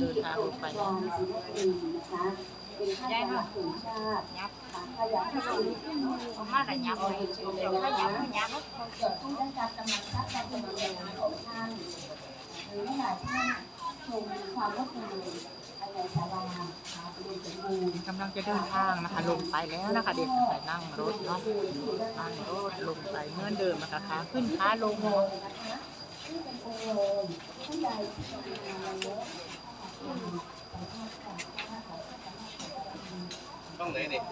เดินทางลงไปแล้วย้ายมายับเอามาแต่ยับไปเดี๋ยวถ้ายับก็ยับผู้ได้รับกำลังทรัพย์การเป็นเงินของท่านหรือหลายท่านชมความงดงามภายในศาลาพาไปดูสมบูรณ์กำลังจะเดินทางนะคะลงไปแล้วนะคะ เด็กไปนั่งรถเนาะนั่งรถลงไปเมื่อเดิมนะคะขาขึ้นขาลงที่เป็นองค์ลมผู้ใดที่ทำงานแล้ว ต้องไหนเนี่ย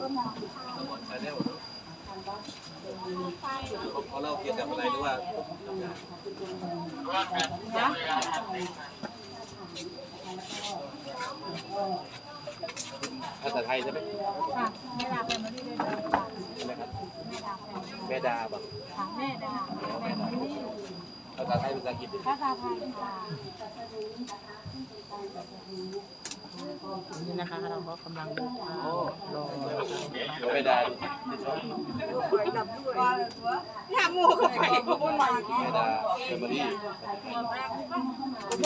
ก็มองชาแนลเขาเล่าเกี่ยวกับอะไรหรือว่าภาษาไทยใช่ไหมค่ะแม่ดาเป็นมาที่ได้เลยค่ะใช่ไหมครับแม่ดาเป็นแม่ดาบอกค่ะแม่ดาเป็นมาที่ ภาษาไทยภาษาอังกฤษภาษาไทยค่ะนี่นะคะเราก็กำลังเดินทางรอแม่ดาแม่ดาเฟมิลี่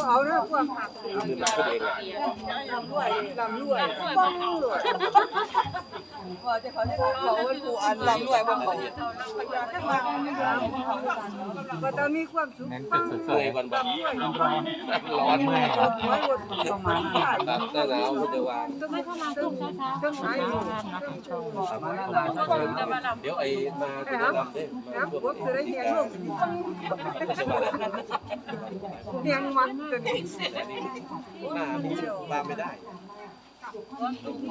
เอาเรื่องความหักคือหนักขึ้นเองอะลำรวยลำรวยบ้องรวย ว่าจะเขาจะเขาว่ากูอันลำรวยบ้องก็ต้องมีความสุขบ้างสวยก่อนบอกร้อนมากไว้บนประมาณครับหน้าหนาวมันจะวางต้องไม่เข้ามาต้องต้องหายนะคะช่องเดี๋ยวไอ้มาจะได้รำได้มาแล้วร่วมผมจะได้เลี้ยงลูกไม่ใช่ว่าเลี้ยงมันจนหน้ามีวาไม่ได้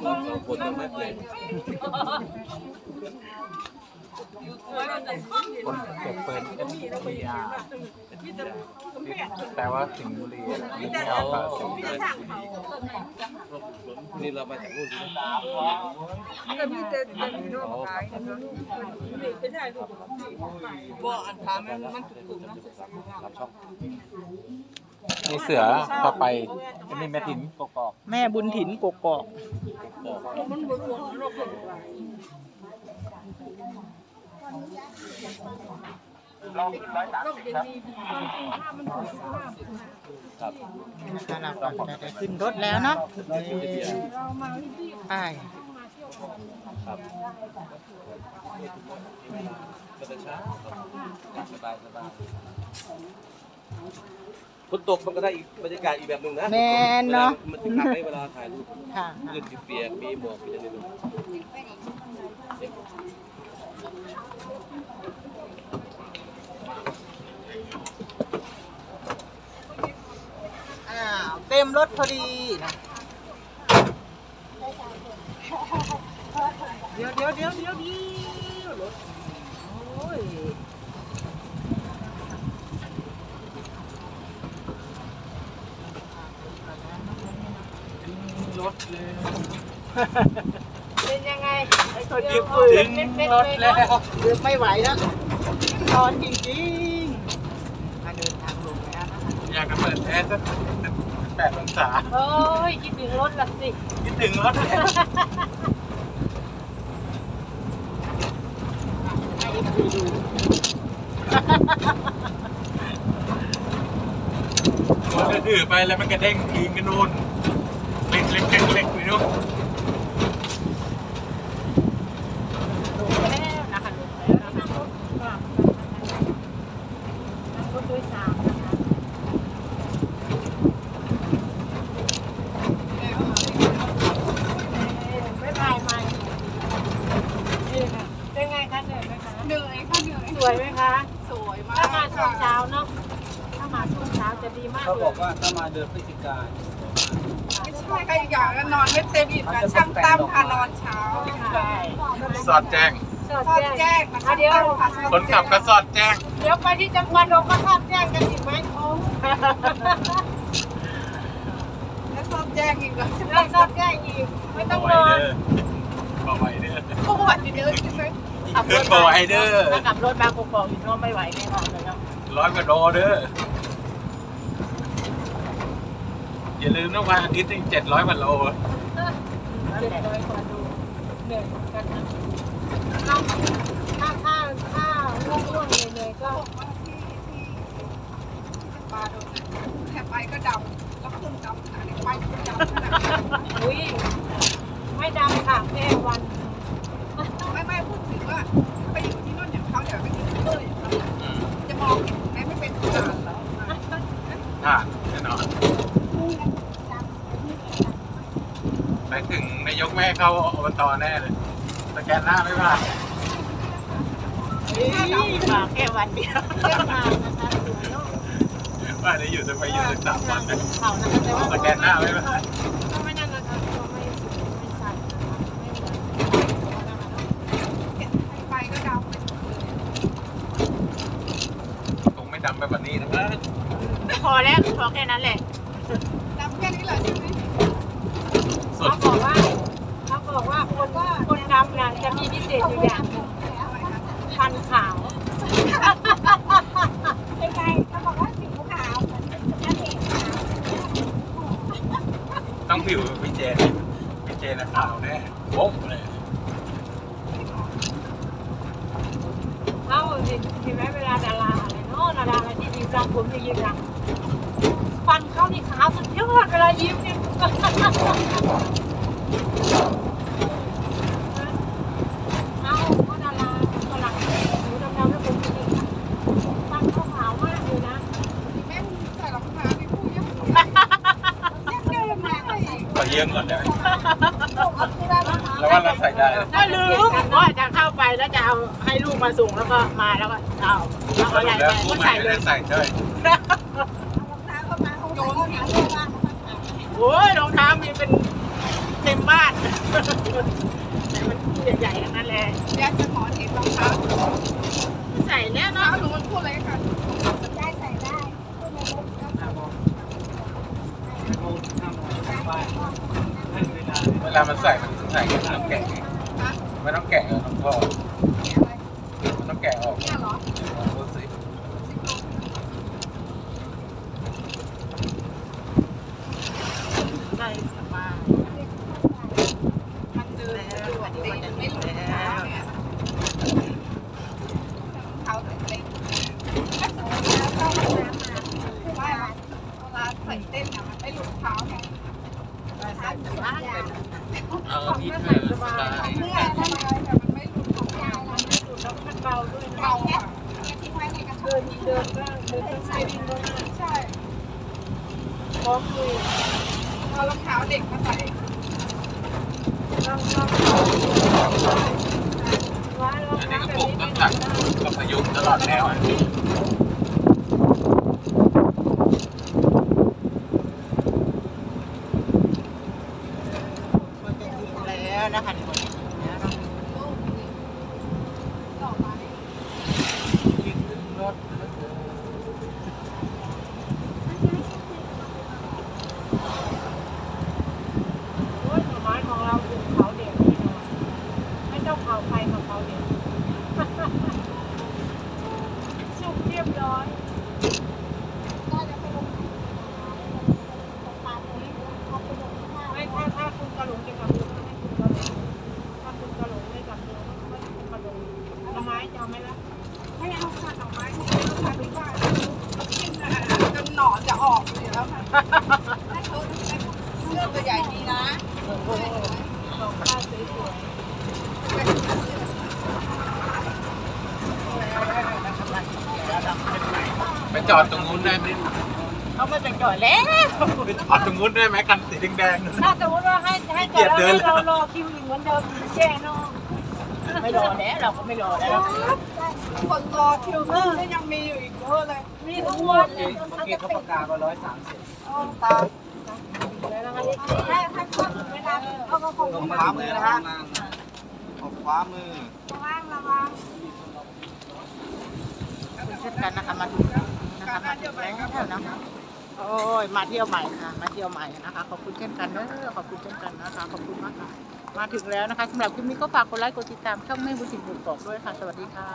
เราสองคนต้องนัดเลยคนเก็บเร์นเอ็มพีอาร์แปลว่าสิงห์บุรีไม่เอาปะสิงห์บุรีนี่เรามาจากนู่นใช่ไหมก็มีแต่จะมีน้องขายบ่อันทามันมันถูกๆนะรับช่อง มีเสือพาไปอันนี้แม่ถิ่นกกอกแม่บุญถิ่นกกอกมันบ่รวมโลกครับนะคะเราก็จะได้ขึ้นรถแล้วเนาะไปครับก็จะช้าสบายสบาย ฝนตกมันก็ได้อีกบรรยากาศอีกแบบหนึ่งนะแมนเนาะมันจะทำให้เวลาถ่ายรูปค่ะเรื่องเปียกมีหมอกมีอะไรนู่นอ้าวเต็มรถพอดีนะเดี๋ยวเดี๋ยวเดี๋ยวเดี๋ยวเดี๋ยวรถโอ้ย รถเลยเป็นยังไงก็ยึดถึงรถแล้วยึดไม่ไหวแล้วร้อนจริงๆมาเดินทางลงแล้วนะคะอยากจะเปิดแอร์สักแปดองศาโอ้ยคิดถึงรถละสิคิดถึงรถเลยมันจะถือไปแล้วมันกระเด้งทิ้งกันนู่น เล็กเล็กเล็กเล็กไปนู่นลงแล้วนะคะลงแล้วนะคะนั่งรถโดยสารนะคะ ไม่ถ่ายมานี่ค่ะเป็นไงคะเหนื่อยไหมคะเหนื่อยค่ะเหนื่อยสวยไหมคะสวยมากถ้ามาช่วงเช้าเนาะถ้ามาช่วงเช้าจะดีมากเขาเลบอกยว่าถ้ามาเดือนพฤศจิกา ไม่ใช่ค่ะอีกอย่างนอนไม่เต็มอิ่มนะช่างตั้มพานอนเช้าใช่สอดแจ้งสอดทอดแจ้แจ้งงนะคะอะเดี๋ยวคนขับก็สอดแจ้ง เดี๋ยวไปที่จังหวัดเราก็สอดแจ้งกันอีกไหมโอ้แล้วทอดแจ้งอีกเหรอเรื่องสอดแจ้งอีกไม่ต้องนอนบอกไว้เด้อประวัติเดินใช่ไหมขับรถบอกมาไว้เด้อถ้าขับรถมากกอกอีกก็ไม่ไหวแน่นอนเลยเนาะร้อยกว่าโลเด้อ อย่าลืมนะวันอาทิตย์นึงเจ็ดร้อยกว่าโลนั่นแหละเหนื่อยเหมือนกันนะถ้าถ้าถ้าถ้าง่วงเหนื่อยก็ปลาโดนแค่ไปก็ดำแล้วขึ้นดำอันนี้ไปก็ดำขนดำอุ้ยไม่ดำค่ะแค่วัน ไม่ไม่พูดถึงว่าไปอยู่ที่นู่นอย่างเขาเดี๋ยวไปกินเลยจะมองเห็นไหมไม่เป็นทหารเหรอ ผ่านแน่นอนไปถึงนายกแม่ เข้าอบตแน่เลยสแกนหน้าไม่ผ่านมาแค่วันเดียวเส้นทางนะคะสวยเนาะว่าจะอยู่จะไปอยู่ถึงสามวันนะเขานะคะแต่ว่าสแกนหน้าไม่ผ่านก็ไม่นั่นนะคะก็ไม่สูงไม่ชันนะคะไม่เหมือนนะคะไปก็ดำคงไม่ดำไปกว่านี้นะพอแล้วพอแค่นั้นแหละดำแค่นี้เหรอใช่ไหมสุดเขาบอกว่าเขา บอกว่าคนคนดำนี่ยจะมีพิเศษอยู่อย่างหนึ่งฟันขาวเป็นไงเขาบอกว่าผิวขาวเหมือนกระเทยขาวต้องผิวพี่เจนพี่เจนนะขาวแน่โว้งเลยเขาเห็นเห็นไหมเวลาดาราอะไรเนาะดาราอะไรที่ยิ้มีรังผมจะยิ้มรังฟันเขานี่ขาวสุดยอดเวลายิ้มเนี่ยเอาก็ดาราฝรั่งผิวดำๆแล้วผมจริงค่ะฟันเขาขาวมากเลยนะ แม่ใส่รองเท้าที่ผู้ยังยังเดินมาเลย ขอเยี่ยมก่อนได้ไหมแล้วว่าเราใส่ได้เลยถ้าลืมว่าจะเข้าไปแล้วจะเอาให้ลูกมาส่งแล้วก็มาแล้วก็เอาเอาอะไรไปแล้วก็ใส่เลไม่ยใส่ใช่ไหมรองเท้าเข้ามาเขาใส่เล้วมันขาวโอ้ยรองเท้ามีเป็นเต็มบ้านแต่มันใหญ่ๆทั้งนั้นแหละยายสมอนเห็นรองเท้าใส่แล้วเท้าเนหนูมันพูดใส่ได้พูดในรถก็ เวลามัน ใส่มันใส่กับน้ำแกะไงไม่ต้องแกะน้ำท่อมันต้องแกะออกเนี่ยเหรอดูสิใส่ เดินก็ใช้ดินก็ได้ใช่พร้อมคุยเอารองเท้าเด็กมาใส่ต้องต้องร้านรองอันนี้เท้าก็แบบปลูกนี้ต้ไม่นได้ตักกับพยุงตลอดแนวอะ มันจะถึงแล้วนะคะนี่คนแล้วเนาะ ดอกไม้ ยิ่ง ขึ้นรถแล้วเธอ โอ้ยหน่อไม้ของเราปลูกเขาเด็กนี่เนาะไม่ต้องเผาไฟของเขาเด็กสุกเรียบร้อย ก็จะไปลงตาตรงนี้เอาไปลงข้าง ไม่ถ้าถ้าคุณกระหลงจะกลับเรือก็ให้คุณกระหลงถ้าคุณกระหลงไม่กลับเรือก็ไม่ให้คุณกระหลงหน่อไม้จะเอาไหมล่ะ ไม่เอาค่ะดอกไม้ไม่เอาค่ะที่บ้านกินอาหารจนหนอนจะออกอยู่แล้วค่ะให้ เขาเสื้อตัวใหญ่ดีนะดอกป้าสวยไปจอดตรงนู้นได้ไหมเขาไม่เป็นก่อนแล้วไปจอดตรงนู้นได้ไหมกันสีแดงๆนั่นๆถ้าสมมติว่าให้ให้จอดแล้วให้เรารอคิวอีกเหมือนเดิมแย่เนาะไม่รอแล้วเราก็ไม่รอแล้วคนรอคิวนึงก็ยังมีอยู่อีกเยอะเลยมีทุกวันเลยเมื่อกี้เขาประกาศว่าร้อยสามสิบ ตาแล้วนะคะให้ให้คนเวลาเอากระผมตรงขวามือนะฮะออกขวามือระวังระวังเช่นกันนะคะมาดูนะคะมาถึงแล้วนะคะโอ้ยมาเที่ยวใหม่ค่ะ มาเที่ยวใหม่นะคะขอบคุณเช่นกันเด้อขอบคุณเช่นกันนะคะขอบคุณมากค่ะมาถึงแล้วนะคะสำหรับคลิปนี้ก็ฝากกดไลค์กดติดตามช่องแม่บุญถิ่นบุญกอกด้วยค่ะ สวัสดีค่ะ